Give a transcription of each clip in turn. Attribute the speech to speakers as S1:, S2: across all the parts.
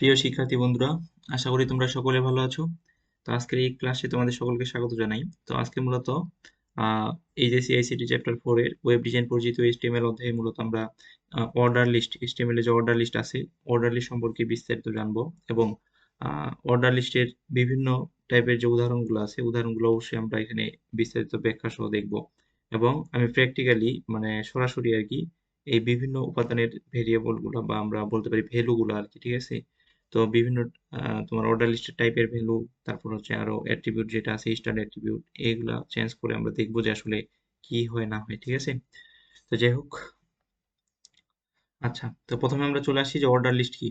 S1: প্রিয় শিক্ষার্থী বন্ধুরা, আশা করি তোমরা সকলে ভালো আছো। তো আজকের এই ক্লাসে তোমাদের সকলকে স্বাগত জানাই। তো আজকে মূলত এইচএসসি আইসিটি চ্যাপ্টার ফোর এর ওয়েব ডিজাইন পরিচিত এইচটিএমএল অধ্যায়ে মূলত আমরা অর্ডার লিস্ট এইচটিএমএল যে অর্ডার লিস্ট আছে অর্ডার লিস্ট সম্পর্কে বিস্তারিত জানব এবং অর্ডার লিস্টের বিভিন্ন টাইপের যে উদাহরণগুলো আছে, উদাহরণগুলো অবশ্যই আমরা এখানে বিস্তারিত ব্যাখ্যা সহ দেখব। এবং আমি প্র্যাকটিক্যালি মানে সরাসরি আর কি, এই বিভিন্ন উপাদানের ভেরিয়েবলগুলো বা আমরা বলতে পারি ভ্যালু গুলো আর কি, ঠিক আছে? তো বিভিন্ন তোমার অর্ডার লিস্টের টাইপের ভ্যালু তারপর হচ্ছে আরও অ্যাট্রিবিউট যেটা আছে স্টার অ্যাট্রিবিউট এগুলা চেঞ্জ করে আমরা দেখব যে আসলে কি হয় না হয়, ঠিক আছে? তো যাই হোক আচ্ছা তো প্রথমে আমরা চলে আসি যে অর্ডার লিস্ট কি।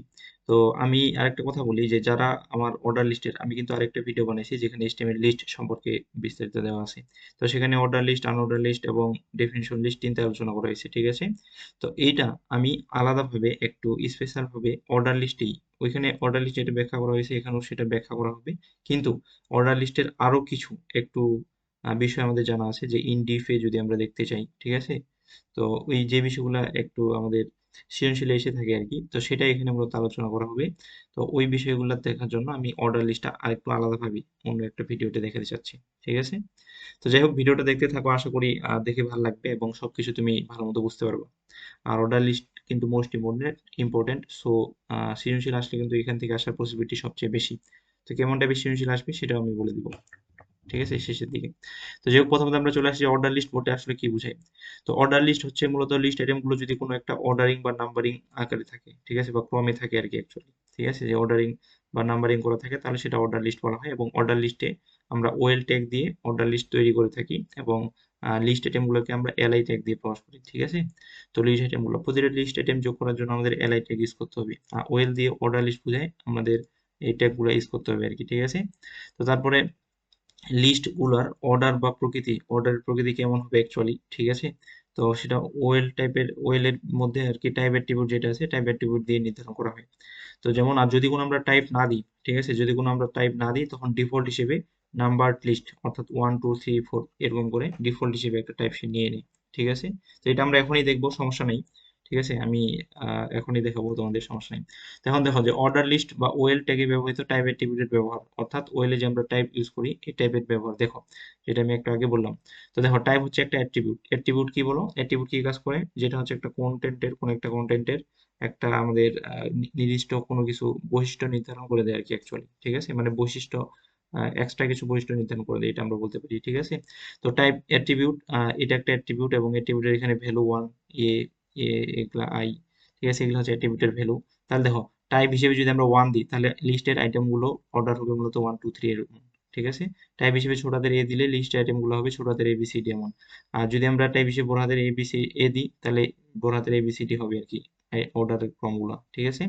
S1: তো আমি আরেকটা কথা বলি যে যারা আমার অর্ডার লিস্টের আমি কিন্তু আরেকটা ভিডিও বানাইছি যেখানে এস্টিমেট লিস্ট সম্পর্কে বিস্তারিত দেওয়া আছে। তো সেখানে অর্ডার লিস্ট আনঅর্ডার লিস্ট এবং ডেফিনিশন লিস্ট তিনটা আলোচনা করা হয়েছে, ঠিক আছে? তো এইটা আমি আলাদাভাবে একটু স্পেশাল ভাবে অর্ডার লিস্টেই ওইখানে অর্ডার লিস্ট যেটা ব্যাখ্যা করা হয়েছে, এখানেও সেটা ব্যাখ্যা করা হবে। কিন্তু অর্ডার লিস্টের আরও কিছু একটু বিষয় আমাদের জানা আছে যে ইন ডিফে যদি আমরা দেখতে চাই, ঠিক আছে? তো ওই যে বিষয়গুলো একটু আমাদের সৃজনশীলে এসে থাকে আর কি তো সেটাই এখানে মূলত আলোচনা করা হবে। তো ওই বিষয়গুলো দেখার জন্য আমি অর্ডার লিস্টটা আরেকটু আলাদাভাবে অন্য একটা ভিডিওতে দেখাতে চাচ্ছি। ঠিক আছে? তো যাই হোক, ভিডিওটা দেখতে থাকো, আশা করি দেখে ভালো লাগবে এবং সবকিছু তুমি ভালো মতো বুঝতে পারবে। আর অর্ডার লিস্ট কিন্তু মোস্ট ইম্পর্টেন্ট ইম্পর্টেন্ট সো সৃজনশীল আসলে কিন্তু এখান থেকে আসার পসিবিলিটি সবচেয়ে বেশি। তো কেমন টাইপের সৃজনশীল আসবে সেটাও আমি বলে দিব। ঠিক আছে? শেষের দিকে। তো যেহেতু প্রথমত আমরা চলে আসছি অর্ডার লিস্ট বলতে আসলে কি বোঝায় তো অর্ডার লিস্ট হচ্ছে মূলত লিস্ট আইটেমগুলো যদি কোনো একটা অর্ডারিং বা নাম্বারিং আকারে থাকে, ঠিক আছে? বা ক্রমে থাকে আর কি অ্যাকচুয়ালি ঠিক আছে? যে অর্ডারিং বা নাম্বারিং করা থাকে, তাহলে সেটা অর্ডার লিস্ট বলা হয় এবং অর্ডার লিস্টে আমরা ওয়েল ট্যাগ দিয়ে অর্ডার লিস্ট তৈরি করে থাকি এবং লিস্ট আইটেমগুলোকে আমরা এলআই ট্যাগ দিয়ে প্রকাশ করি, ঠিক আছে? তো লিস্ট আইটেমগুলো প্রতিটা লিস্ট আইটেম যোগ করার জন্য আমাদের এলআই ট্যাগ ইউজ করতে হবে। ওয়েল দিয়ে অর্ডার লিস্ট বোঝায় আমাদের এই ট্যাগগুলো ইউজ করতে হবে আর কি ঠিক আছে? তো তারপরে লিস্টগুলার অর্ডার বা প্রকৃতি অর্ডারের প্রকৃতি কেমন হবে অ্যাকচুয়ালি ঠিক আছে? তো সেটা ওয়েল টাইপের ওয়েলের মধ্যে আর কি টাইপ অ্যাট্রিবিউট যেটা আছে টাইপ অ্যাট্রিবিউট দিয়ে নির্ধারণ করা হয়। তো যেমন আর যদি কোনো আমরা টাইপ না দিই, ঠিক আছে? যদি কোনো আমরা টাইপ না দিই, তখন ডিফল্ট হিসেবে নাম্বার লিস্ট অর্থাৎ ওয়ান টু থ্রি ফোর এরকম করে ডিফল্ট হিসেবে একটা টাইপ সে নিয়ে নেয়, ঠিক আছে? তো এটা আমরা এখনই দেখব, সমস্যা নেই। ঠিক আছে? আমি এখনই দেখাবো তোমাদের সমস্যা নেই। এখন দেখো যে অর্ডার লিস্ট বা ওয়েল ট্যাগে ব্যবহৃত টাইপ অ্যাট্রিবিউটের ব্যবহার, অর্থাৎ ওয়েলে যে আমরা টাইপ ইউজ করি, এই টাইপের ব্যবহার। দেখো, যেটা আমি একটু আগে বললাম। তো দেখো টাইপ হচ্ছে একটা অ্যাট্রিবিউট অ্যাট্রিবিউট কি বলো? অ্যাট্রিবিউট কি কাজ করে? যেটা হচ্ছে একটা কন্টেন্টের কোন একটা কন্টেন্টের একটা আমাদের নির্দিষ্ট কোনো কিছু বৈশিষ্ট্য নির্ধারণ করে দেয় আর কি অ্যাকচুয়ালি ঠিক আছে? মানে বৈশিষ্ট্য এক্সট্রা কিছু বৈশিষ্ট্য নির্ধারণ করে দেয়, এটা আমরা বলতে পারি, ঠিক আছে? তো টাইপ অ্যাট্রিবিউট এটা একটা অ্যাট্রিবিউট এবং অ্যাট্রিবিউটের এখানে ভ্যালু ওয়ান এ এগুলা আই, ঠিক আছে? এগুলো হচ্ছে অ্যাট্রিবিউটের ভ্যালু তাহলে দেখো টাইপ হিসেবে যদি আমরা ওয়ান দিই, তাহলে লিস্টের আইটেমগুলো অর্ডার হবে মূলত ওয়ান টু থ্রি এরকম ঠিক আছে? টাইপ হিসেবে ছোট হাতের এ দিলে লিস্টের আইটেমগুলো হবে ছোট হাতের এবিসিডি এমন আর যদি আমরা টাইপ হিসেবে বড় হাতের এবিসি এ দিই, তাহলে বড় হাতের এবিসিডি হবে আর কি অর্ডারের ক্রমগুলো ঠিক আছে?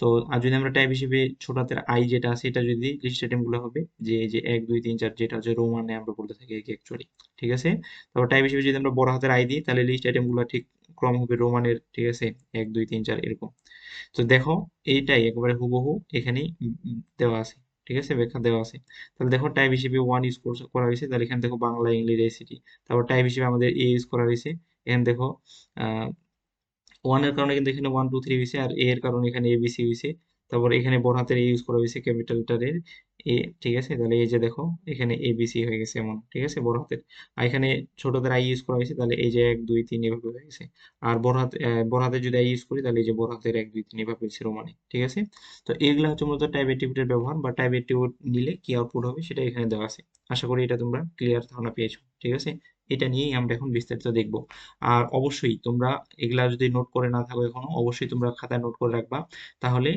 S1: তো, আর যদি আমরা টাইপ হিসেবে ছোট আই যেটা আছে, এটা যদি লিস্ট আইটেমগুলো হবে, যে যে এক, দুই, তিন, চার, যেটা হচ্ছে রোমানে আমরা বলতে থাকি অ্যাকচুয়ালি ঠিক আছে? তারপর টাইপ হিসেবে যদি আমরা বড় হাতের আই দিই, তাহলে লিস্ট আইটেমগুলো ঠিক ক্রম হবে রোমানের, ঠিক আছে? এক, দুই, তিন, চার, এরকম। তো দেখো, এইটাই একেবারে হুবহু এখানেই দেওয়া আছে, ঠিক আছে? ব্যাখ্যা দেওয়া আছে। তাহলে দেখো টাইপ হিসেবে ওয়ান ইউজ করা হয়েছে। তাহলে এখানে দেখো বাংলা, ইংলিশ এসিটি তারপর টাইপ হিসেবে আমাদের এ ইউজ করা হয়েছে। এখানে দেখো ওয়ানের কারণে কিন্তু এখানে ওয়ান টু থ্রি হয়েছে, আর এ এর কারণে এখানে এবিসি হয়েছে। তারপর এখানে বড় হাতের ইউজ করা হয়েছে ক্যাপিটালটারের এ, ঠিক আছে? তাহলে এই যে দেখো, এখানে এবিসি হয়ে গেছে এমন, ঠিক আছে? বড় হাতের। আর এখানে ছোটদের আই ইউজ করা হয়েছে, তাহলে এই যে এক, দুই, তিন এভাবে হয়ে গেছে। আর বড় হাতে বড় হাতের যদি আই ইউজ করি, তাহলে এই যে বড় হাতের এক, দুই, তিন এভাবে হয়েছে রোমানে, ঠিক আছে? তো এগুলো হচ্ছে মূলত টাইপ অ্যাট্রিবিউটের ব্যবহার, বা টাইপ অ্যাট্রিবিউট নিলে কি আউটপুট হবে সেটা এখানে দেওয়া আছে। আশা করি এটা তোমরা ক্লিয়ার ধারণা পেয়েছ, ঠিক আছে? এটা নিয়েই আমরা এখন বিস্তারিত দেখব। আর অবশ্যই তোমরা এগুলা যদি নোট করে না থাকো এখনও, অবশ্যই তোমরা খাতায় নোট করে রাখবা। তাহলে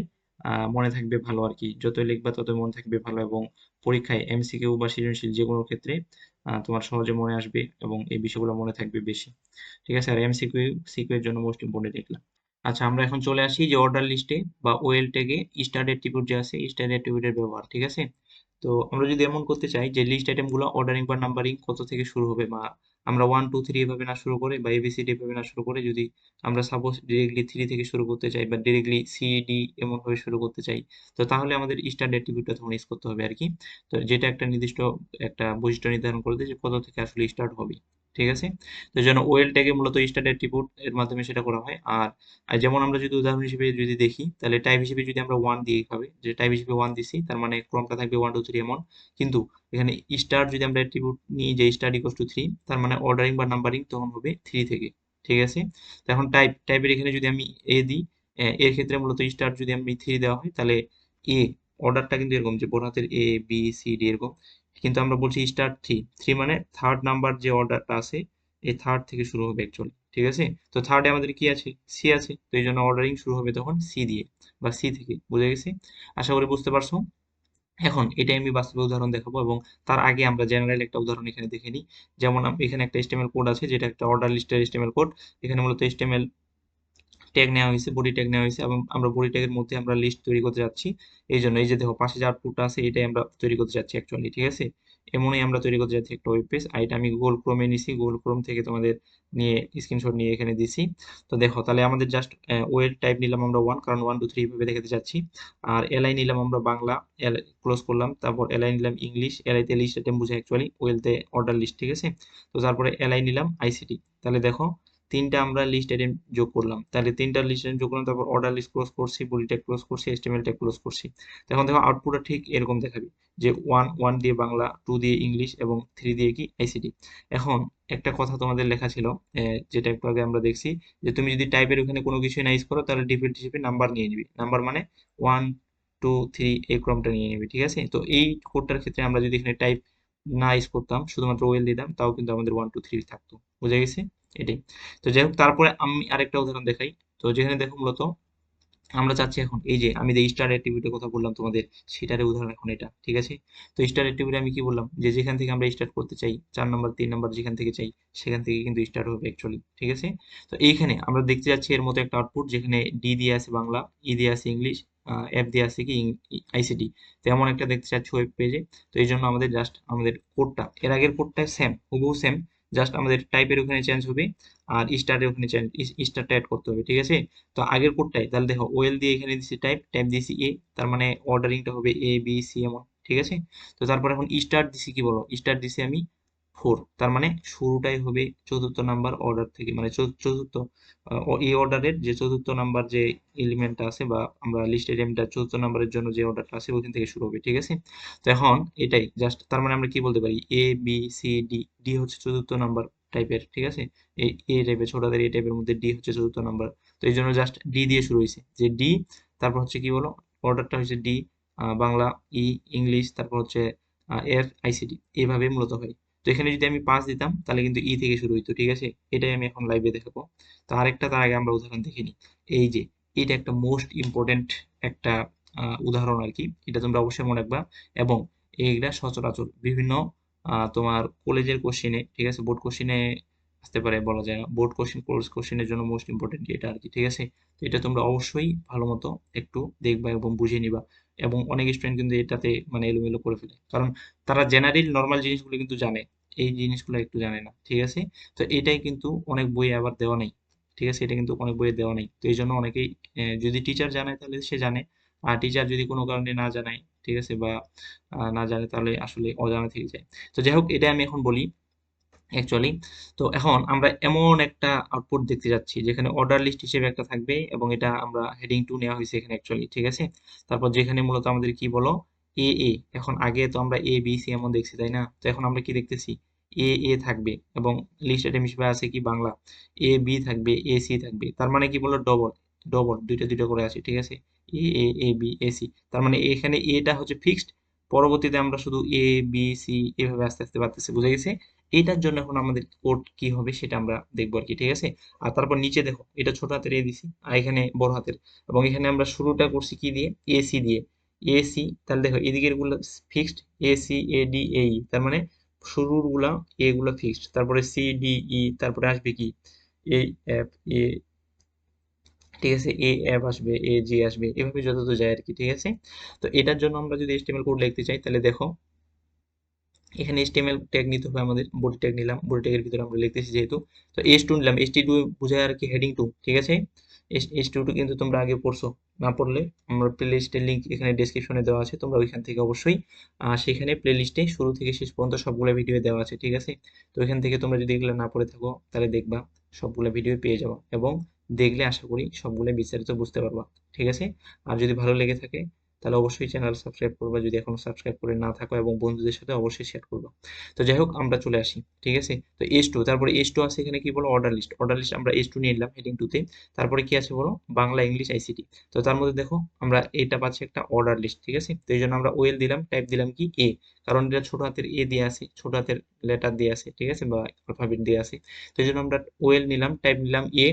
S1: মনে থাকবে ভালো আর কি যতই লিখবা ততই মনে থাকবে ভালো এবং পরীক্ষায় এমসিকিউ বা সৃজনশীল যে কোনো ক্ষেত্রে তোমার সহজে মনে আসবে এবং এই বিষয়গুলো মনে থাকবে বেশি। ঠিক আছে? আর এমসিকিউ সিকিউ এর জন্য মোস্ট ইম্পর্টেন্ট এগুলা। আচ্ছা আমরা এখন চলে আসি যে অর্ডার লিস্টে বা ওয়েল ট্যাগে স্টার অ্যাট্রিবিউট যে আছে স্টার অ্যাট্রিবিউটের ব্যবহার। ঠিক আছে? তো আমরা যদি এমন করতে চাই যে লিস্ট আইটেমগুলো অর্ডারিং বা নাম্বারিং কত থেকে শুরু হবে বা আমরা ওয়ান টু থ্রি এভাবে না শুরু করে বা এবিসিডি এভাবে না শুরু করে যদি আমরা সাপোজ ডিরেক্টলি থ্রি থেকে শুরু করতে চাই বা ডিরেক্টলি সিডি ডি এমনভাবে শুরু করতে চাই, তো তাহলে আমাদের স্ট্যান্ডার্ড অ্যাট্রিবিউটটা তখন ইউজ করতে হবে আর কি। তো যেটা একটা নির্দিষ্ট একটা বৈশিষ্ট্য নির্ধারণ করে যে কত থেকে আসলে স্টার্ট হবে। ঠিক আছে? তো এই জন্য ওয়েল ট্যাগে মূলত স্টার্ট অ্যাট্রিবিউট এর মাধ্যমে সেটা করা হয়। আর যেমন আমরা যদি উদাহরণ হিসেবে যদি দেখি, তাহলে টাইপ হিসেবে যদি আমরা ওয়ান দিয়ে হবে যে টাইপ হিসেবে ওয়ান দিছি, তার মানে ক্রমটা থাকবে ওয়ান টু থ্রি এমন কিন্তু এখানে স্টার যদি আমরা অ্যাট্রিবিউট নিই যে স্টার ইকোয়াস টু থ্রি তার মানে অর্ডারিং বা নাম্বারিং তখন হবে থ্রি থেকে, ঠিক আছে? তো এখন টাইপ টাইপের এখানে যদি আমি এ দিই এর ক্ষেত্রে মূলত স্টার যদি আমি থ্রি দেওয়া হয়, তাহলে এ অর্ডারটা কিন্তু এরকম যে বড় হাতের এ বি সি ডি এরকম। কিন্তু আমরা বলছি স্টার থ্রি থ্রি মানে থার্ড নাম্বার যে অর্ডারটা আছে, এই থার্ড থেকে শুরু হবে অ্যাকচুয়ালি ঠিক আছে? তো থার্ডে আমাদের কি আছে? সি আছে। তো এই জন্য অর্ডারিং শুরু হবে তখন সি দিয়ে, বা সি থেকে, বুঝে গেছে? আশা করি বুঝতে পারছ? এখন এটাই আমি বাস্তবে উদাহরণ দেখাবো এবং তার আগে আমরা জেনারেল একটা উদাহরণ এখানে দেখে নিই। যেমন এখানে একটা এসটিএমএল কোড আছে, যেটা একটা অর্ডার লিস্টের এসটিএমএল কোড এখানে মূলত এসটিএমএল ট্যাগ নেওয়া হয়েছে বডি ট্যাগ নেওয়া হয়েছে এবং আমরা বডি ট্যাগের মধ্যে আমরা লিস্ট তৈরি করতে যাচ্ছি। এই জন্য এই যে দেখো, পাশে যে আউটপুটটা আছে, এটাই আমরা তৈরি করতে যাচ্ছি অ্যাকচুয়ালি ঠিক আছে? এমনই আমরা তৈরি করতে যাচ্ছি একটা ওয়েব পেজ আর এটা আমি গুগল ক্রোমে নিছি গুগল ক্রোম থেকে তোমাদের নিয়ে স্ক্রিনশট নিয়ে এখানে দিছি। তো দেখো, তাহলে আমাদের জাস্ট ওয়েব টাইপ নিলাম আমরা ওয়ান কারণ ওয়ান টু থ্রি ভাবে দেখাতে চাচ্ছি আর এলআই নিলাম আমরা বাংলা এল ক্লোজ করলাম, তারপর এলআই নিলাম ইংলিশ এলআইতে লিস্ট আইটেম বুঝে অ্যাকচুয়ালি ওয়েলতে অর্ডার লিস্ট ঠিক আছে? তো তারপরে এলআই নিলাম আইসিটি তাহলে দেখো তিনটা আমরা লিস্ট আইটেম যোগ করলাম। তাহলে তিনটা লিস্ট আইটেম যোগ করলাম, তারপর অর্ডার লিস্ট ক্লোজ করছি বডি ট্যাগ ক্লোজ করছি এসটিএমএল ট্যাগ ক্লোজ করছি। এখন দেখো আউটপুটটা ঠিক এরকম দেখাবে, যে ওয়ান ওয়ান দিয়ে বাংলা টু দিয়ে ইংলিশ এবং থ্রি দিয়ে কি আইসিটি এখন একটা কথা তোমাদের লেখা ছিল যেটা একটু আগে আমরা দেখছি, যে তুমি যদি টাইপের ওখানে কোনো কিছু না ইউজ করো, তাহলে ডিফল্ট হিসেবে নাম্বার নিয়ে নিবি। নাম্বার মানে ওয়ান টু থ্রি এই ক্রমটা নিয়ে নিবি, ঠিক আছে? তো এই কোডটার ক্ষেত্রে আমরা যদি এখানে টাইপ না ইউজ করতাম, শুধুমাত্র ওয়েল দিতাম, তাও কিন্তু আমাদের ওয়ান টু থ্রি থাকতো। বুঝা গেছে? এটাই। তো যাই হোক, তারপরে আমি আরেকটা উদাহরণ দেখাই। তো যেখানে দেখো মূলত আমরা চাচ্ছি এখন, এই যে আমি যে স্টার অ্যাক্টিভিটির কথা বললাম তোমাদের সেটার উদাহরণ এখন এটা, ঠিক আছে? তো স্টার অ্যাক্টিভিটি আমি কি বললাম? যে যেখান থেকে আমরা স্টার্ট করতে চাই, চার নাম্বার তিন নাম্বার যেখান থেকে চাই, সেখান থেকে কিন্তু স্টার্ট হবে অ্যাকচুয়ালি ঠিক আছে? তো এইখানে আমরা দেখতে যাচ্ছি এর মতো একটা আউটপুট যেখানে ডি দিয়ে আছে বাংলা ই দিয়ে আছে ইংলিশ অ্যাপ দিয়ে আছে কি আইসিটি তো এমন একটা দেখতে চাচ্ছি ওয়েব পেজে তো এই জন্য আমাদের জাস্ট আমাদের কোডটা এর আগের কোডটা সেম হুবহু সেম জাস্ট আমাদের টাইপের ওখানে চেঞ্জ হবে, আর স্টারের ওখানে চেঞ্জ স্টারটা অ্যাড করতে হবে, ঠিক আছে? তো আগের কোডটাই তাহলে দেখো ওয়েল দিয়ে এখানে দিচ্ছি টাইপ টাইপ দিয়েছি এ তার মানে অর্ডারিংটা হবে এ বি সি এমন ঠিক আছে? তো তারপর এখন স্টার দিছি কি বলো? স্টার দিছি আমি ফোর। তার মানে শুরুটাই হবে চতুর্থ নাম্বার অর্ডার থেকে। মানে চতুর্থ এই অর্ডারের যে চতুর্থ নাম্বার যে এলিমেন্টটা আছে বা আমরা লিস্ট এলিমেন্টটা চতুর্থ নাম্বারের জন্য যে অর্ডারটা আছে ওইখান থেকে শুরু হবে, ঠিক আছে? তো এখন এটাই জাস্ট তার মানে আমরা কি বলতে পারি? A B C D D হচ্ছে চতুর্থ নাম্বার টাইপের ঠিক আছে? এই এ টাইপের ছোটদের এ টাইপের মধ্যে ডি হচ্ছে চতুর্থ নাম্বার। তো এই জন্য জাস্ট ডি দিয়ে শুরু হয়েছে। যে ডি তারপর হচ্ছে কি বলো? অর্ডারটা হচ্ছে ডি বাংলা ই ইংলিশ তারপর হচ্ছে এফ আইসিডি এইভাবে মূলত হয়। তো এখানে যদি আমি পাঁচ দিতাম, তাহলে কিন্তু ই থেকে শুরু হইতো, ঠিক আছে? এটাই আমি এখন লাইভে দেখাবো। তো আরেকটা তার আগে আমরা উদাহরণ দেখে নিই। এই যে, এটা একটা মোস্ট ইম্পর্টেন্ট একটা উদাহরণ আর কি। এটা তোমরা অবশ্যই মনে রাখবা। এবং এইটা সচরাচর বিভিন্ন তোমার কলেজের কোশ্চেনে ঠিক আছে? বোর্ড কোশ্চেনে আসতে পারে, বলা যায় না। বোর্ড কোশ্চেন কোর্স কোশ্চেনের জন্য মোস্ট ইম্পর্টেন্ট এটা আর কি, ঠিক আছে? তো এটা তোমরা অবশ্যই ভালো মতো একটু দেখবা এবং বুঝে নিবা। এবং অনেক স্টুডেন্ট কিন্তু এটাতে মানে এলোমেলো করে ফেলে। কারণ তারা জেনারেল নর্মাল জিনিসগুলো কিন্তু জানে, এই জিনিসগুলো একটু জানে না, ঠিক আছে? তো এটাই কিন্তু অনেক বইয়ে আবার দেওয়া নেই, ঠিক আছে? এটা কিন্তু অনেক বইয়ে দেওয়া নেই। তো এই জন্য অনেকেই যদি টিচার জানায় তাহলে সে জানে, আর টিচার যদি কোনো কারণে না জানায়, ঠিক আছে? বা না জানে তাহলে আসলে অজানা থেকে যায়। তো যাই হোক এটা আমি এখন বলি। অ্যাকচুয়ালি তো এখন আমরা এমন একটা আউটপুট দেখতে যাচ্ছি, যেখানে অর্ডার লিস্ট হিসেবে একটা থাকবে এবং এটা আমরা হেডিং টু নেওয়া হয়েছে এখানে অ্যাকচুয়ালি ঠিক আছে? তারপর যেখানে মূলত আমাদের কি বলো? এ এ এখন আগে তো আমরা এ বি সি এমন দেখছি, তাই না? তো এখন আমরা কি দেখতেছি? এ এ থাকবে এবং লিস্ট আইটেম হিসেবে আছে কি? বাংলা। এ বি থাকবে এ সি থাকবে। তার মানে কি বলো? ডবল ডবল দুইটা দুইটা করে আছে, ঠিক আছে? এ এ এ বি এ সি তার মানে এখানে এটা হচ্ছে ফিক্সড পরবর্তীতে আমরা শুধু এ বি সি এভাবে আস্তে আস্তে বাড়তেছে, বুঝে গেছে? এইটার জন্য এখন আমাদের কোড কি হবে সেটা আমরা দেখব আর কি, ঠিক আছে? আর তারপর নিচে দেখো, এটা ছোট হাতের এ দিছি, আর এখানে বড় হাতের। এবং এখানে আমরা শুরুটা করছি কি দিয়ে? এসি দিয়ে। এসি তাহলে দেখো এদিকেরগুলো ফিক্সড এসি এডি এই তার মানে শুরুরগুলা এ গুলো ফিক্সড তারপরে সি ডি ই তারপরে আসবে কি? এ এফ এ ঠিক আছে? এ এফ আসবে এ জি আসবে, এভাবে যত যায় আর কি, ঠিক আছে? তো এটার জন্য আমরা যদি এসটিএমএল কোড লিখতে চাই, তাহলে দেখো এখানে HTML ট্যাগ নিতে হবে আমাদের বডি ট্যাগ নিলাম বডি ট্যাগের ভিতরে আমরা লিখতেছি যেহেতু। তো এস টু নিলাম এস টি টু বোঝায় আর কি হেডিং টু ঠিক আছে? এইচ টু কিন্তু তোমরা আগে পড়ছো, না পড়লে আমরা প্লে লিস্টের লিঙ্ক এখানে ডেসক্রিপশনে দেওয়া আছে, তোমরা ওইখান থেকে অবশ্যই সেখানে প্লেলিস্টে শুরু থেকে শেষ পর্যন্ত সবগুলো ভিডিও দেওয়া আছে, ঠিক আছে? তো এখান থেকে তোমরা যদি এগুলো না পড়ে থাকো, তাহলে দেখবা সবগুলো ভিডিও পেয়ে যাবা এবং দেখলে আশা করি সবগুলো বিস্তারিত বুঝতে পারবা, ঠিক আছে? আর যদি ভালো লেগে থাকে তাহলে অবশ্যই চ্যানেল সাবস্ক্রাইব করবা। যদি এখনও সাবস্ক্রাইব করে না থাকো এবং বন্ধুদের সাথে অবশ্যই শেয়ার করবা। তো যাই হোক, আমরা চলে আসি, ঠিক আছে? তো এস টু তারপরে এস টু আছে এখানে কি বলো? অর্ডার লিস্ট অর্ডার লিস্ট আমরা এস টু নিয়ে নিলাম হেডিং টুতে তারপরে কি আছে বলো? বাংলা, ইংলিশ আইসিটি তো তার মধ্যে দেখো, আমরা এটা পাচ্ছি একটা অর্ডার লিস্ট ঠিক আছে? তো এই জন্য আমরা ওয়েল দিলাম টাইপ দিলাম কি? এ কারণ এটা ছোট হাতের এ দিয়ে আছে, ছোট হাতের লেটার দিয়ে আছে, ঠিক আছে? বা অ্যালফাবেট দিয়ে আছে। তো এই জন্য আমরা ওয়েল নিলাম টাইপ নিলাম এ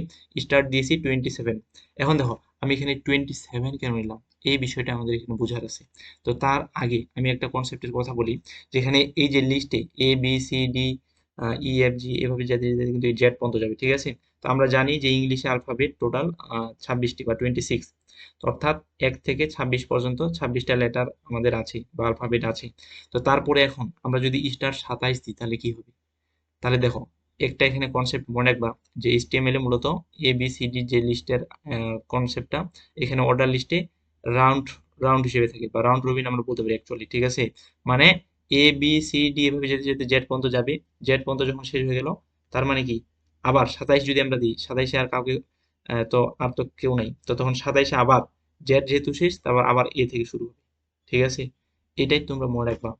S1: স্টার্ট দিয়েছি টোয়েন্টি সেভেন এখন দেখো, আমি এখানে টোয়েন্টি সেভেন কেন নিলাম? এই বিষয়টা আমাদের এখানে বোঝার আছে। তো তার আগে আমি একটা কনসেপ্টের কথা বলি, যেখানে এই যে লিস্টে A B C D E F G এভাবে যাতে কিন্তু জেড পর্যন্ত যাবে, ঠিক আছে? তো আমরা জানি যে ইংলিশে আলফাবেট টোটাল ছাব্বিশটি বা টোয়েন্টি সিক্স অর্থাৎ এক থেকে ছাব্বিশ পর্যন্ত ছাব্বিশটা লেটার আমাদের আছে বা আলফাবেট আছে। তো তারপরে এখন আমরা যদি স্টার সাতাইশ দিই, তাহলে কি হবে? তাহলে দেখো, একটা এখানে কনসেপ্ট মনে রাখবা যে এ মূলত এ বি সি ডি যে লিস্টের কনসেপ্টটা এখানে অর্ডার লিস্টে রাউন্ড রাউন্ড হিসেবে থাকে বা রাউন্ড রবিন আমরা বলতে পারি অ্যাকচুয়ালি ঠিক আছে? মানে এ বি সি ডি এভাবে যেতে যেতে জেড পর্যন্ত যাবে। জেড পর্যন্ত যখন শেষ হয়ে গেল, তার মানে কি? আবার সাতাইশ যদি আমরা দিই, সাতাইশে আর কাউকে তো আর তো কেউ নাই। তো তখন সাতাইশে আবার জেড যেহেতু শেষ তারপর আবার এ থেকে শুরু হবে। ঠিক আছে? এটাই তোমরা মনে রাখবা।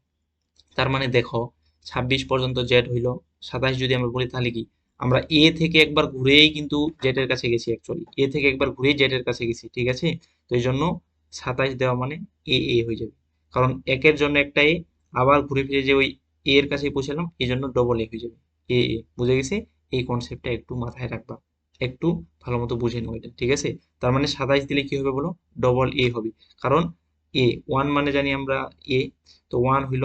S1: তার মানে দেখো, ছাব্বিশ পর্যন্ত জেড হইল। সাতাইশ যদি আমরা বলি, তাহলে কি? আমরা এ থেকে একবার ঘুরেই কিন্তু জেটের কাছে গেছি অ্যাকচুয়ালি এ থেকে একবার ঘুরেই জেটের কাছে গেছি, ঠিক আছে? তো এই জন্য সাতাইশ দেওয়া মানে এ এ হয়ে যাবে। কারণ একের জন্য একটা এ আবার ঘুরে ফিরে যে ওই এ এর কাছে পৌঁছালাম, এই জন্য ডবল এ হয়ে যাবে। এ এ বুঝে গেছে? এই কনসেপ্টটা একটু মাথায় রাখবা। একটু ভালো মতো বুঝে নেব এটা, ঠিক আছে? তার মানে সাতাইশ দিলে কি হবে বলো? ডবল এ হবে। কারণ এ ওয়ান মানে জানি আমরা এ তো ওয়ান হইল,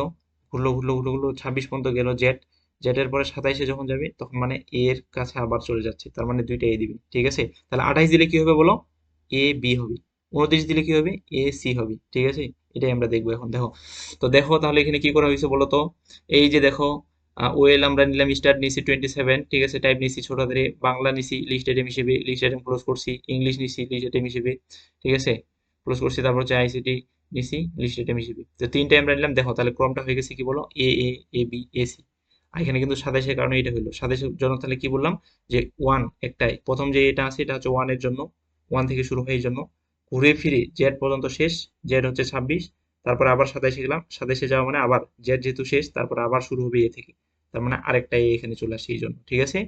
S1: ঘুরলো ঘুরলো ঘুরলো ঘুরলো, ছাব্বিশ পর্যন্ত গেল জেড জেডের পরে সাতাইশে যখন যাবে, তখন মানে এ এর কাছে আবার চলে যাচ্ছে। তার মানে দুইটা এ দিবে, ঠিক আছে? তাহলে আঠাইশ দিলে কি হবে বলো? এ বি হবে। উনত্রিশ দিলে কি হবে? এ সি হবে। ঠিক আছে? এটাই আমরা দেখব এখন, দেখো। তো দেখো তাহলে এখানে কি করা হয়েছে বলো তো এই যে দেখো ওয়েল আমরা নিলাম স্টার্ট নিছি টোয়েন্টি সেভেন ঠিক আছে? টাইপ নিছি ছোট হাতের বাংলা নিছি লিস্ট আইটেম হিসেবে লিস্ট আইটেম ক্লোজ করছি ইংলিশ নিছি লিস্ট আইটেম হিসেবে, ঠিক আছে? ক্লোজ করছি, তারপর হচ্ছে আইসিটি নিছি লিস্ট আইটেম হিসেবে। তো তিনটে আমরা নিলাম, দেখো তাহলে ক্রমটা হয়ে গেছে কি বলো? এ এ এ বি এ সি এখানে কিন্তু সাতাশের কারণে এটা হলো। সাতাশের জন্য তাহলে কি বললাম? যে ওয়ান একটাই। প্রথম যে এটা আছে, এটা হচ্ছে ওয়ানের জন্য ওয়ান থেকে শুরু হয় এই জন্য। ঘুরে ফিরে জেড পর্যন্ত শেষ জেড হচ্ছে ছাব্বিশ, তারপর আবার সাতাশে গেলাম সাতাশে যাওয়া মানে আবার জেড যেহেতু শেষ, তারপর আবার শুরু হবে এ থেকে। তার মানে আরেকটা এ এখানে চলে আসে এই জন্য ঠিক আছে?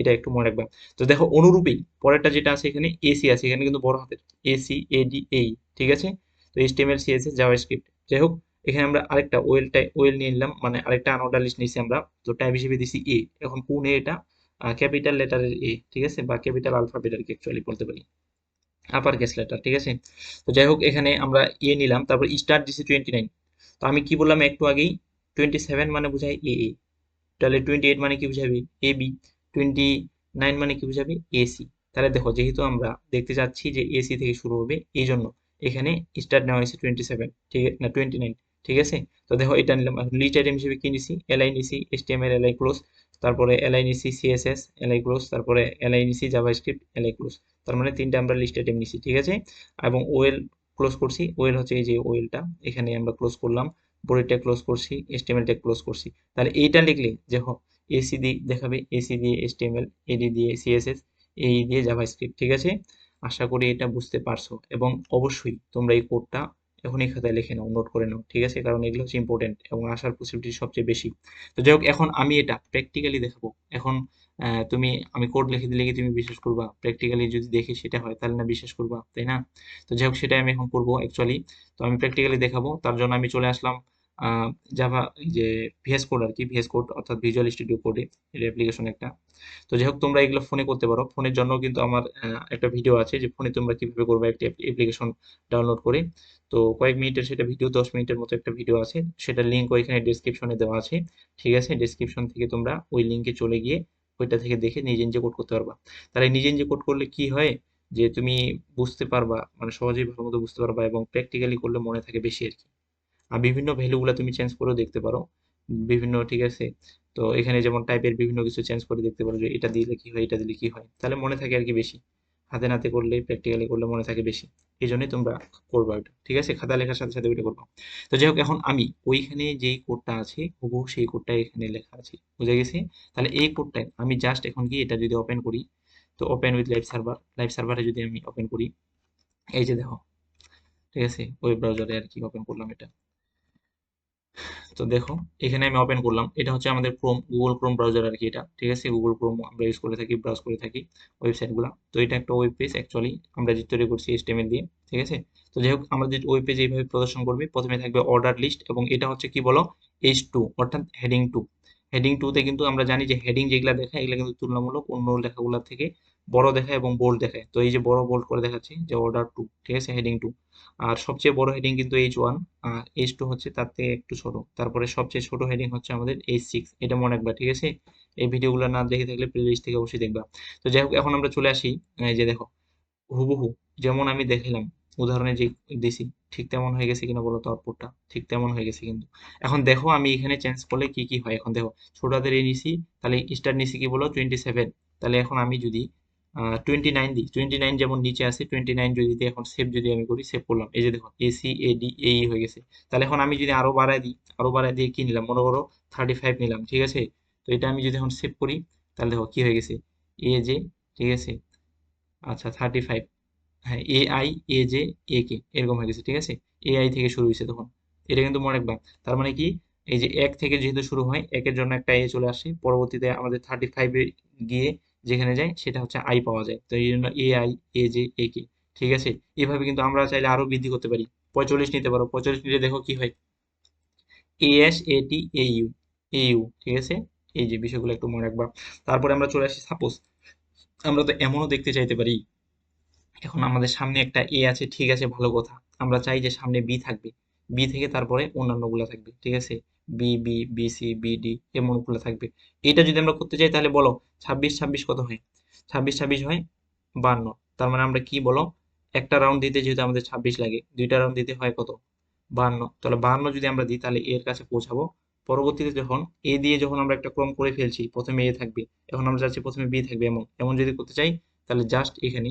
S1: এটা একটু মনে রাখবা। তো দেখো অনুরূপেই, পরেরটা যেটা আছে এখানে এসি আছে, এখানে কিন্তু বড় হাতের এসি এডি এই ঠিক আছে? তো এইচটিএমএল, সিএসএস, জাভাস্ক্রিপ্ট। যাই হোক এখানে আমরা আরেকটা ওয়েল টাই, ওয়েল নিয়ে নিলাম মানে আরেকটা আনঅর্ডার লিস্ট নিয়েছি আমরা। তো টাইপ হিসেবে দিছি এ। এখন কোন এ এটা? ক্যাপিটাল লেটারের এ, ঠিক আছে? বা ক্যাপিটাল আলফাবেট আর কি অ্যাকচুয়ালি বলতে পারি। আপার কেস লেটার ঠিক আছে? তো যাই হোক এখানে আমরা ইয়ে নিলাম, তারপর স্টার্ট দিছি টোয়েন্টি নাইন তো আমি কি বললাম একটু আগেই? টোয়েন্টি সেভেন মানে বোঝায় এ এ তাহলে টোয়েন্টি এইট মানে কি বুঝাবে? এ বি টোয়েন্টি নাইন মানে কি বুঝাবে? এসি তাহলে দেখো, যেহেতু আমরা দেখতে চাচ্ছি যে এসি থেকে শুরু হবে, এই জন্য এখানে স্টার্ট নেওয়া হয়েছে টোয়েন্টি সেভেন ঠিক না টোয়েন্টি নাইন ঠিক আছে? তো দেখো, এটা নিলাম। লিস্ট আইটেম হিসেবে কি নিছি? এলআই নিছি এইচটিএমএল এলআই ক্লোজ তারপরে এলআই নিছি সিএসএস এলআই ক্লোজ তারপরে এলআই নিছি জাভাস্ক্রিপ্ট এলআই ক্লোজ তার মানে তিনটা আমরা লিস্ট আইটেম নিছি ঠিক আছে? এবং ওয়েল ক্লোজ করছি। ওয়েল হচ্ছে এই যে ওয়েলটা এখানে আমরা ক্লোজ করলাম। বডিটা ক্লোজ করছি এইচটিএমএলটা ক্লোজ করছি। তাহলে এইটা লিখলে, দেখো এসি দিয়ে দেখাবে এসি দিয়ে এইচটিএমএল এডি দিয়ে সিএসএস এই দিয়ে জাভাস্ক্রিপ্ট ঠিক আছে? আশা করি এটা বুঝতে পারছ। এবং অবশ্যই তোমরা এই কোডটা এখনই খাতায় লিখে নাও নোট করে নাও, ঠিক আছে? কারণ এগুলো হচ্ছে ইম্পর্টেন্ট এবং আসার পসিবিলিটি সবচেয়ে বেশি। তো যাই হোক, এখন আমি এটা প্র্যাকটিক্যালি দেখাবো। এখন তুমি, আমি কোড লিখে দিলে কি তুমি বিশ্বাস করবা? প্র্যাকটিক্যালি যদি দেখি সেটা হয়, তাহলে না বিশ্বাস করবা, তাই না? তো যাই হোক, সেটাই আমি এখন করব অ্যাকচুয়ালি তো আমি প্র্যাকটিক্যালি দেখাবো, তার জন্য আমি চলে আসলাম জাভা যে ভিএস কোড আর কি ভিএস কোড অর্থাৎ ভিজুয়াল স্টুডিও কোডে এর অ্যাপ্লিকেশন একটা। তো যাই হোক, তোমরা এগুলো ফোনে করতে পারো। ফোনের জন্য কিন্তু আমার একটা ভিডিও আছে যে ফোনে তোমরা কীভাবে করবে একটি অ্যাপ্লিকেশন ডাউনলোড করে। তো কয়েক মিনিটের সেটা ভিডিও দশ মিনিটের মতো একটা ভিডিও আছে। সেটা লিঙ্ক ওইখানে ডিসক্রিপশনে দেওয়া আছে। ঠিক আছে? ডিসক্রিপশন থেকে তোমরা ওই লিঙ্কে চলে গিয়ে ওইটা থেকে দেখে নিজে নিজে কোড করতে পারবা। তাহলে নিজে নিজে কোড করলে কি হয়? যে তুমি বুঝতে পারবা মানে সহজেই ভালো মতো বুঝতে পারবা এবং প্র্যাকটিক্যালি করলে মনে থাকে বেশি আর কি আর বিভিন্ন ভ্যালুগুলো তুমি চেঞ্জ করেও দেখতে পারো। বিভিন্ন, ঠিক আছে? তো এখানে যেমন টাইপের বিভিন্ন কিছু চেঞ্জ করে দেখতে পারো যে এটা দিলে কি হয়, এটা দিলে কি হয়? তাহলে মনে থাকে আর কি বেশি। হাতে নাতে করলে প্র্যাকটিক্যালি করলে মনে থাকে বেশি। এই জন্যই তোমরা করবা এটা ঠিক আছে? খাতা লেখার সাথে সাথে ওইটা করবা। তো যাই হোক, এখন আমি ওইখানে যেই কোডটা আছে, হুবহু সেই কোডটা এখানে লেখা আছে। বুঝে গেছে? তাহলে এই কোডটায় আমি জাস্ট এখন কি এটা যদি ওপেন করি, তো open with live server live সার্ভারে যদি আমি ওপেন করি, এই যে দেখো, ঠিক আছে? ওয়েব ব্রাউজারে আর কি ওপেন করলাম এটা। তো দেখো, এখানে আমি ওপেন করলাম। এটা হচ্ছে আমাদের ক্রোম গুগল ক্রোম ব্রাউজার আর কি এটা। ঠিক আছে? গুগল ক্রোম আমরা ইউজ করে থাকি ব্রাউজ করে থাকি ওয়েবসাইটগুলো তো এটা একটা ওয়েব পেজ অ্যাকচুয়ালি আমরা যে তৈরি করছি এইচটিএমএল দিয়ে। ঠিক আছে? তো যাই হোক, আমরা যে ওয়েব পেজ এইভাবে প্রদর্শন করবে, প্রথমে থাকবে অর্ডার লিস্ট এবং এটা হচ্ছে কি বলো? এইচ টু অর্থাৎ হেডিং টু হেডিং টুতে কিন্তু আমরা জানি যে হেডিং যেগুলা দেখায় এগুলো কিন্তু তুলনামূলক অন্য লেখাগুলোর থেকে বড় দেখায় এবং বোল্ড দেখায়। তো এই যে বড় বোল্ড করে দেখাচ্ছি, যে অর্ডার টু ঠিক আছে? হেডিং টু আর সবচেয়ে বড় হেডিং কিন্তু এইচ ওয়ান আর এইচ টু হচ্ছে তার থেকে একটু ছোট। তারপরে সবচেয়ে ছোট হেডিং হচ্ছে আমাদের এইচ সিক্স এটা মনে রাখবা, ঠিক আছে? এই ভিডিওগুলো না দেখে থাকলে প্লেলিস্ট থেকে অবশ্যই দেখবা। তো যাই হোক, এখন আমরা চলে আসি, এই যে দেখো, হুবহু যেমন আমি দেখালাম উদাহরণে যে দিছি, ঠিক তেমন হয়ে গেছে কিনা বলো তো আউটপুটটা ঠিক তেমন হয়ে গেছে কিন্তু। এখন দেখো আমি এখানে চেঞ্জ করলে কি কি হয়? এখন দেখো ছোট হাতের এই নিছি, তাহলে স্টার নিছি কি বলো? টোয়েন্টি সেভেন তাহলে এখন আমি যদি টোয়েন্টি নাইন দিই। টোয়েন্টি নাইন যেমন নিচে আছে টোয়েন্টি নাইন যদি দিই এখন সেভ যদি আমি করি সেভ করলাম। এই যে দেখো এসি এডি এই হয়ে গেছে। তাহলে এখন আমি যদি আরও বাড়ায় দিই, আরও বাড়ায় দিয়ে কি নিলাম? মনে করো থার্টি ফাইভ নিলাম, ঠিক আছে? তো এটা আমি যদি এখন সেভ করি, তাহলে দেখো কি হয়ে গেছে? এ জে ঠিক আছে? আচ্ছা থার্টি ফাইভ হ্যাঁ A I A J A কে এরকম হয়ে গেছে, ঠিক আছে? এ আই থেকে শুরু হয়েছে তখন। এটা কিন্তু মনে রাখবা। তার মানে কি? এই যে এক থেকে যেহেতু শুরু হয়, একের জন্য একটা এ চলে আসে। পরবর্তীতে আমাদের থার্টি ফাইভে গিয়ে যেখানে যায় সেটা হচ্ছে আই পাওয়া যায়। তো এই জন্য A I A J A কে ঠিক আছে? এভাবে কিন্তু আমরা চাইলে আরও বৃদ্ধি করতে পারি। পঁয়তাল্লিশ নিতে পারো। পঁয়তাল্লিশ নিলে দেখো কি হয়? A S A T A U A U ঠিক আছে? এই যে বিষয়গুলো একটু মনে রাখবা। তারপরে আমরা চলে আসি। সাপোজ আমরা তো এমনও দেখতে চাইতে পারি। এখন আমাদের সামনে একটা এ আছে, ঠিক আছে, ভালো কথা। আমরা চাই যে সামনে বি থাকবে। বি থেকে তারপরে অন্যান্যগুলো থাকবে, ঠিক আছে? B B B C B D এমনগুলো থাকবে। এটা যদি আমরা করতে চাই তাহলে বলো ছাব্বিশ ছাব্বিশ কত হয়? ছাব্বিশ ছাব্বিশ হয় বান্ন। তার মানে আমরা কি বলো? একটা রাউন্ড দিতে যেহেতু আমাদের ছাব্বিশ লাগে, দুইটা রাউন্ড দিতে হয় কত? বান্ন। তাহলে বান্ন যদি আমরা দিই, তাহলে এর কাছে পৌঁছাবো। পরবর্তীতে যখন এ দিয়ে যখন আমরা একটা ক্রম করে ফেলছি, প্রথমে এ থাকবে, এখন আমরা চাচ্ছি প্রথমে বি থাকবে এমন। এমন যদি করতে চাই, তাহলে জাস্ট এখানে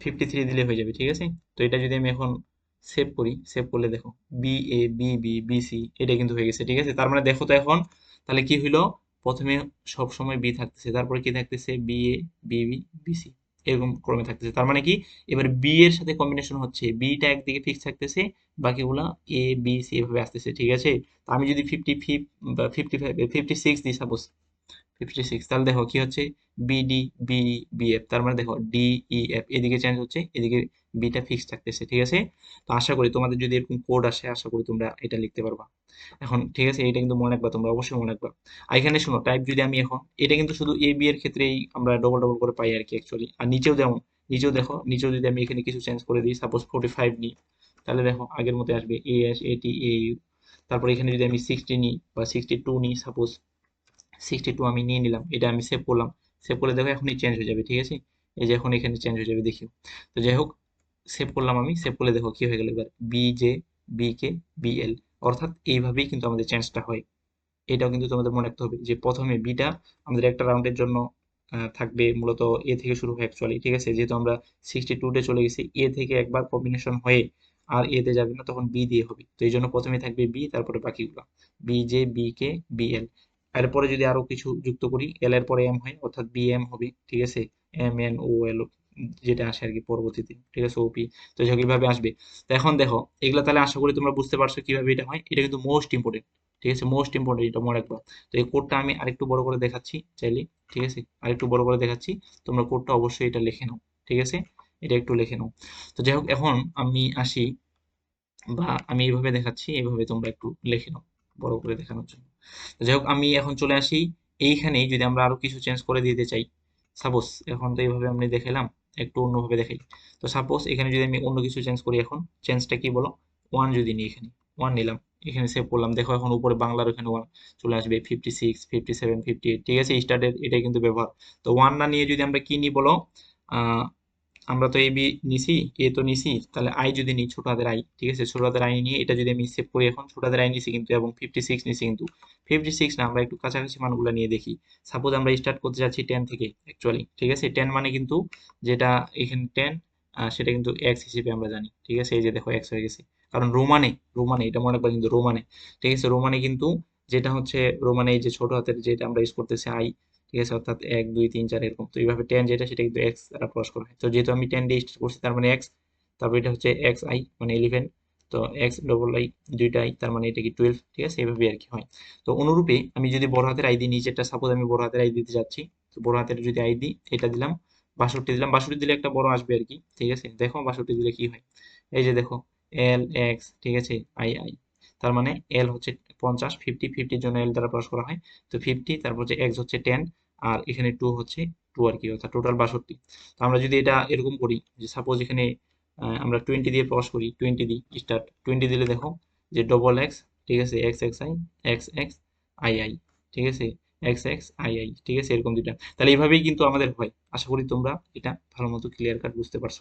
S1: ফিফটি থ্রি দিলে হয়ে যাবে, ঠিক আছে? তো এটা যদি আমি এখন সেভ করি সেভ করলে দেখো B A B B B C এটা কিন্তু হয়ে গেছে, ঠিক আছে? তার মানে দেখো তো এখন, তাহলে কি হইল? প্রথমে সব সময় বি থাকতেছে, তারপরে কি থাকতেছে? B A B B B C এরকম ক্রমে থাকতেছে। তার মানে কি? এবার বি এর সাথে কম্বিনেশন হচ্ছে বিটা একদিকে ফিক্স থাকতেছে, বাকিগুলা এ বি সি এভাবে আসতেছে, ঠিক আছে? আমি যদি ফিফটি ফিফ বা ফিফটি ফাইভ ফিফটি সিক্স দিই সাপোজ ফিফটি সিক্স তাহলে দেখো কি হচ্ছে? বিডি বি বি এফ তার মানে দেখো ডি ই এফ এদিকে চেঞ্জ হচ্ছে, এদিকে বিটা ফিক্স থাকতেছে, ঠিক আছে? তো আশা করি তোমাদের যদি এরকম কোড আসে, আশা করি তোমরা এটা লিখতে পারবা। এখন ঠিক আছে এটা কিন্তু মনে রাখবা, তোমরা অবশ্যই মনে রাখবা। এখানে শোনো টাইপ যদি আমি এখন, এটা কিন্তু শুধু এ বি এর ক্ষেত্রেই আমরা ডবল ডবল করে পাই আর কি অ্যাকচুয়ালি আর নিচেও যেমন, নিচেও দেখো, নিচেও যদি আমি এখানে কিছু চেঞ্জ করে দিই সাপোজ ফোর্টি ফাইভ নিই, তাহলে দেখো আগের মতো আসবে এ এস এ তারপর এখানে যদি আমি সিক্সটি নিই বা সিক্সটি টু নিই সাপোজ সিক্সটি টু আমি নিয়ে নিলাম, এটা আমি সেভ করলাম। সেভ করলে দেখো এখনই চেঞ্জ হয়ে যাবে, ঠিক আছে? এই যে এখন এখানে চেঞ্জ হয়ে যাবে দেখি তো যাই হোক সেভ করলাম আমি সেভ করলে দেখো কি হয়ে গেল এবার? B J B K B L অর্থাৎ এইভাবেই কিন্তু আমাদের চেঞ্জটা হয়। এটাও কিন্তু তোমাদের মনে রাখতে হবে যে প্রথমে বিটা আমাদের একটা রাউন্ডের জন্য থাকবে মূলত এ থেকে শুরু হয় অ্যাকচুয়ালি ঠিক আছে? যেহেতু আমরা সিক্সটি টুতে চলে গেছি এ থেকে একবার কম্বিনেশন হয়ে আর এতে যাবে না, তখন বি দিয়ে হবে। তো এই জন্য প্রথমে থাকবে বি তারপরে বাকিগুলো। B J B K B L এরপরে যদি আরও কিছু যুক্ত করি এল এর পরে এম হয়, অর্থাৎ বি এম হবে, ঠিক আছে? এম এন ও এল যেটা আসে আর কি পরবর্তীতে, ঠিক আছে? ওপি তো যাই এইভাবে আসবে? তো এখন দেখো, এগুলা তাহলে আশা করি তোমরা বুঝতে পারছ কীভাবে এটা হয়। এটা কিন্তু মোস্ট ইম্পর্টেন্ট ঠিক আছে? মোস্ট ইম্পর্টেন্ট এটা মনে রাখবা। তো এই কোডটা আমি আরেকটু বড় করে দেখাচ্ছি চাইলে, ঠিক আছে? আরেকটু বড় করে দেখাচ্ছি। তোমরা কোডটা অবশ্যই এটা লিখে নাও, ঠিক আছে? এটা একটু লিখে নাও। তো যাই হোক, এখন আমি আসি, বা আমি এইভাবে দেখাচ্ছি, এইভাবে তোমরা একটু লিখে নাও, বড় করে দেখানোর জন্য। যাই হোক আমি এখন চলে আসি। এইখানেই যদি আমরা আরও কিছু চেঞ্জ করে দিতে চাই। সাপোজ এখন তো এইভাবে আমি দেখালাম, একটু অন্যভাবে দেখাই। তো সাপোজ এখানে যদি আমি অন্য কিছু চেঞ্জ করি এখন চেঞ্জটা কি বলো? ওয়ান যদি নিই এখানে ওয়ান নিলাম। এখানে সেভ করলাম। দেখো এখন উপরে বাংলার ওখানে ওয়ান চলে আসবে fifty six fifty seven fifty eight ঠিক আছে স্টার্টের এটাই কিন্তু ব্যবহার। তো ওয়ান না নিয়ে যদি আমরা কি নিই বলো? আমরা তো এ বি নিছি এ তো নিছি, তাহলে আই যদি নিই ছোট হাতের আই ঠিক আছে? ছোট হাতের আই নিয়ে এটা যদি আমি সেভ করি এখন ছোট হাতের আই নিছি কিন্তু এবং ফিফটি সিক্স নিছি কিন্তু। ফিফটি সিক্স না, আমরা একটু কাছাকাছি মানগুলো নিয়ে দেখি। সাপোজ আমরা স্টার্ট করতে যাচ্ছি টেন থেকে অ্যাকচুয়ালি ঠিক আছে? টেন মানে কিন্তু যেটা এখানে টেন সেটা কিন্তু এক্স হিসেবে আমরা জানি, ঠিক আছে? এই যে দেখো এক্স হয়ে গেছে। কারণ রোমানে রোমানে, এটা মনে রাখবা কিন্তু রোমানে, ঠিক আছে? রোমানে কিন্তু যেটা হচ্ছে, রোমানে এই যে ছোট হাতের যেটা আমরা ইউজ করতেছি আই ঠিক আছে? অর্থাৎ এক, দুই, তিন, চার এরকম। তো এইভাবে টেন যেটা, সেটা কিন্তু এক্স দ্বারা প্রকাশ করা হয়। তো যেহেতু আমি টেন স্টার্ট করছি, তার মানে এক্স তারপর এটা হচ্ছে এক্স আই মানে ইলেভেন তো এক্স ডবল আই দুইটা আই তার মানে এটা কি টুয়েলভ ঠিক আছে? এইভাবে আর কি হয়। তো অনুরূপে আমি যদি বড় হাতের আই দিই, নিচেরটা সাপোজ আমি বড় হাতের আই দিতে যাচ্ছি, তো বড় হাতের যদি আই দিই, এটা দিলাম, বাষট্টি দিলাম। বাষট্টি দিলে একটা বড় আসবে আর কি, ঠিক আছে? দেখো বাষট্টি দিলে কি হয়? এই যে দেখো এল এক্স ঠিক আছে? আই আই তার মানে এল হচ্ছে পঞ্চাশ ফিফটি ফিফটির জন্য এল দ্বারা প্রকাশ করা হয়। তো ফিফটি তারপর হচ্ছে এক্স হচ্ছে টেন আর এখানে টু হচ্ছে টু আর কি, অর্থাৎ টোটাল বাষট্টি। তো আমরা যদি এটা এরকম করি, যে সাপোজ এখানে আমরা টোয়েন্টি দিয়ে প্রকাশ করি টোয়েন্টি দিই স্টার্ট টোয়েন্টি দিলে দেখো যে ডবল এক্স ঠিক আছে X X I X X I I ঠিক আছে এক্স এক্স আই আই ঠিক আছে, এরকম দুইটা। তাহলে এইভাবেই কিন্তু আমাদের হয়। আশা করি তোমরা এটা ভালো মতো ক্লিয়ার কাট বুঝতে পারছ।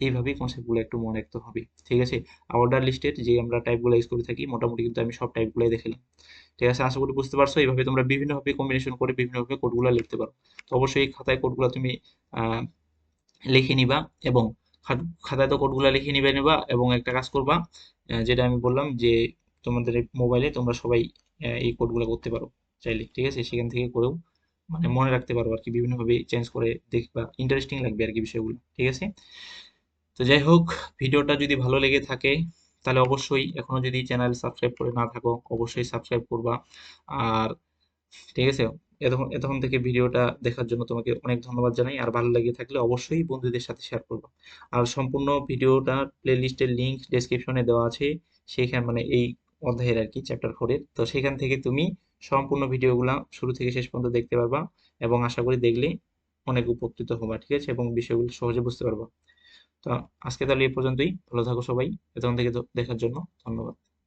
S1: এইভাবেই কনসেপ্টগুলো একটু মনে রাখতে হবে, ঠিক আছে? অর্ডার লিস্টের যে আমরা টাইপগুলো ইউজ করে থাকি, মোটামুটি কিন্তু আমি সব টাইপগুলোই দেখালাম ঠিক আছে? আশা করি বুঝতে পারছ, এইভাবে তোমরা বিভিন্নভাবে কম্বিনেশন করে বিভিন্নভাবে কোডগুলো লিখতে পারো। তো অবশ্যই এই খাতায় কোডগুলো তুমি লিখে নিবা এবং খাতায় তো কোডগুলো লিখে নিবে নিবা এবং একটা কাজ করবা যেটা আমি বললাম যে তোমাদের মোবাইলে তোমরা সবাই এই কোডগুলো করতে পারো চাইলে, ঠিক আছে? সেখান থেকে করেও মানে মনে রাখতে পারো আর কি, বিভিন্নভাবে চেঞ্জ করে দেখবা ইন্টারেস্টিং লাগবে আর কি বিষয়গুলো, ঠিক আছে? তো যাই হোক, ভিডিওটা যদি ভালো লেগে থাকে, তাহলে অবশ্যই এখনও যদি চ্যানেল সাবস্ক্রাইব করে না থাকো, অবশ্যই সাবস্ক্রাইব করবা। আর ঠিক আছে, এতক্ষণ থেকে ভিডিওটা দেখার জন্য তোমাকে অনেক ধন্যবাদ জানাই। আর ভালো লেগে থাকলে অবশ্যই বন্ধুদের সাথে শেয়ার করবা। আর সম্পূর্ণ ভিডিওটা প্লে লিস্টের লিঙ্ক ডেসক্রিপশনে দেওয়া আছে সেইখানে মানে এই অধ্যায়ের আর কি চ্যাপ্টার ফোরের তো সেখান থেকে তুমি সম্পূর্ণ ভিডিওগুলো শুরু থেকে শেষ পর্যন্ত দেখতে পারবা এবং আশা করি দেখলে অনেক উপকৃত হবা, ঠিক আছে? এবং বিষয়গুলো সহজে বুঝতে পারবা। তো আজকে তাহলে এ পর্যন্তই। ভালো থাকো সবাই। এতক্ষণ থেকে দেখার জন্য ধন্যবাদ।